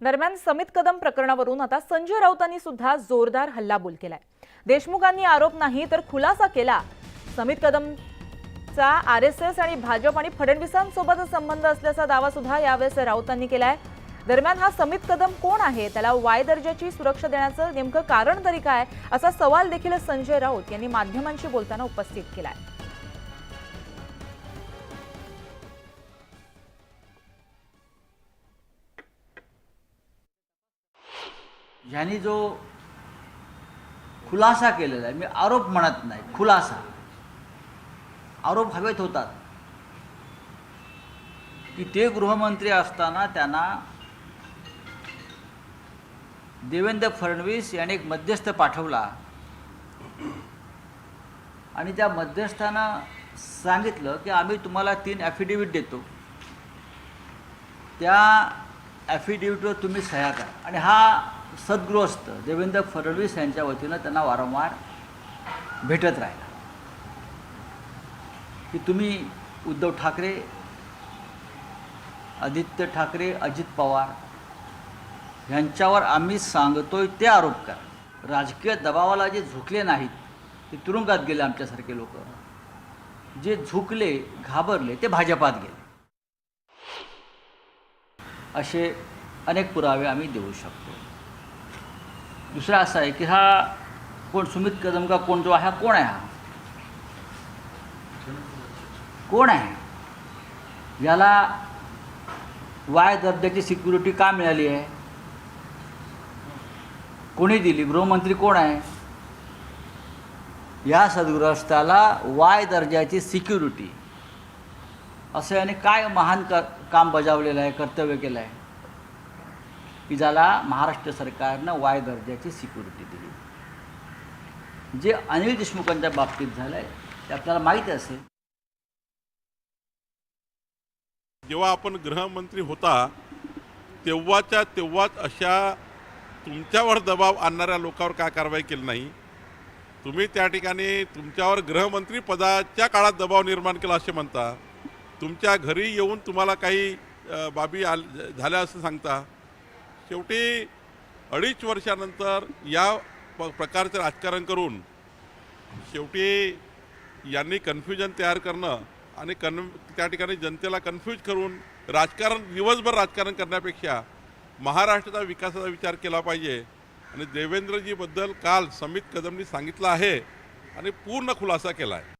दरम्यान समित कदम प्रकरणावरून आता संजय राऊतांनी सुद्धा जोरदार हल्लाबोल केलाय. देशमुखांनी आरोप नाही तर खुलासा केला. समित कदमचा आर एस एस आणि भाजप आणि फडणवीसांसोबत संबंध असल्याचा दावा सुद्धा यावेळेस राऊतांनी केलाय. दरम्यान हा समित कदम कोण आहे? त्याला वाय दर्जाची सुरक्षा देण्याचं नेमकं कारण तरी काय? असा सवाल देखील संजय राऊत यांनी माध्यमांशी बोलताना उपस्थित केलाय. ह्यांनी जो खुलासा केलेला आहे मी आरोप म्हणत नाही खुलासा. आरोप हवेत होतात. की ते गृहमंत्री असताना त्यांना देवेंद्र फडणवीस यांनी एक मध्यस्थ पाठवला. आणि त्या मध्यस्थानं सांगितलं की आम्ही तुम्हाला तीन ॲफिडेविट देतो. त्या ॲफिडेविटवर तुम्ही सह्या करा. आणि हा सद्गृहस्थ देवेंद्र फडणवीस यांच्या वतीनं त्यांना वारंवार भेटत राहिला की तुम्ही उद्धव ठाकरे आदित्य ठाकरे अजित पवार यांच्यावर आम्ही सांगतोय ते आरोप करा. राजकीय दबावाला जे झुकले नाहीत ते तुरुंगात गेले आमच्यासारखे लोक. जे झुकले घाबरले ते भाजपात गेले. असे अनेक पुरावे आम्ही देऊ शकतो. दुसरा असा आहे की हा कोण सुमित कदम का कोण जो आहे हा कोण आहे हा? कोण आहे? याला वाय दर्जाची सिक्युरिटी का मिळाली आहे? कोणी दिली? गृहमंत्री कोण आहे? या सद्गृहस्थाला वाय दर्जाची सिक्युरिटी असं याने काय महान क काम बजावलेलं आहे कर्तव्य केलं आहे? की ज्याला महाराष्ट्र सरकारनं वाय दर्जाची सिक्युरिटी दिली. जे अनिल देशमुखांच्या बाबतीत झालं आहे ते आपल्याला माहीत असेल. जेव्हा आपण गृहमंत्री होता तेव्हाच्या तेव्हाच अशा तुमच्यावर दबाव आणणाऱ्या लोकांवर का कारवाई केली नाही? तुम्ही त्या ठिकाणी तुमच्यावर गृहमंत्री पदाच्या काळात दबाव निर्माण केला असे म्हणता. तुमच्या घरी येऊन तुम्हाला काही बाबी आल झाल्या असं सांगता? शेवटी अडीच वर्षानंतर या प प्रकारचं राजकारण करून शेवटी यांनी कन्फ्युजन तयार करणं आणि कन त्या ठिकाणी जनतेला कन्फ्यूज करून राजकारण दिवसभर राजकारण करण्यापेक्षा महाराष्ट्राचा विकासाचा विचार केला पाहिजे. आणि देवेंद्रजीबद्दल काल समित कदमनी सांगितलं आहे आणि पूर्ण खुलासा केला आहे